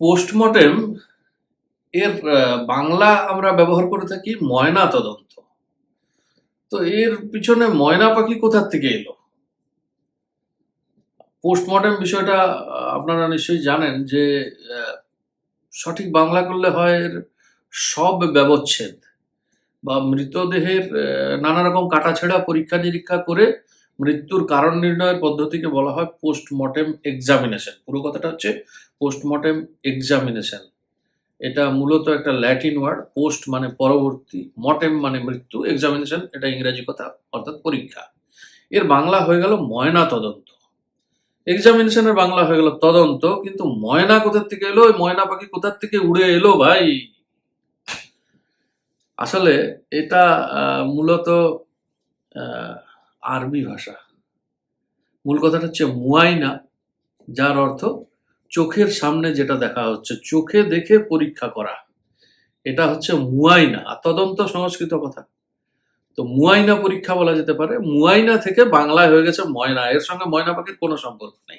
Postmortem এর বাংলা আমরা ব্যবহার করে থাকি ময়না তদন্ত। তো এর পিছনে ময়না পাখি কোথার থেকে এলো? পোস্টমর্টেম বিষয়টা আপনারা নিশ্চয়ই জানেন যে সঠিক বাংলা করলে হয় এর সব ব্যবচ্ছেদ বা মৃতদেহের নানা রকম কাটাছেড়া পরীক্ষা নিরীক্ষা করে মৃত্যুর কারণ নির্ণয়ের পদ্ধতিকে বলা হয় পোস্টমর্টেম এক্সামিনেশন। পুরো কথাটা হচ্ছে পোস্টমর্টেম এক্সামিনেশন। এটা মূলত একটা ল্যাটিন ওয়ার্ড, পোস্ট মানে পরবর্তী, মর্টেম মানে মৃত্যু, এক্সামিনেশন এটা ইংরেজি কথা, অর্থাৎ পরীক্ষা। এর বাংলা হয়ে গেল ময়না তদন্ত। এক্সামিনেশনের বাংলা হয়ে গেল তদন্ত, কিন্তু ময়না কোথার থেকে এলো? ওই ময়না পাখি কোথার থেকে উড়ে এলো ভাই? আসলে এটা মূলত আরবি ভাষা। মূল কথাটা হচ্ছে মুয়াইনা যার অর্থ চোখের সামনে যেটা দেখা হচ্ছে, চোখে দেখে পরীক্ষা করা। এটা হচ্ছে মুয়াইনা আর তদন্ত সংস্কৃত কথা। তো মুয়াইনা পরীক্ষা বলা যেতে পারে। মুয়াইনা থেকে বাংলায় হয়ে গেছে ময়না। এর সঙ্গে ময়না পাখির কোনো সম্পর্ক নেই।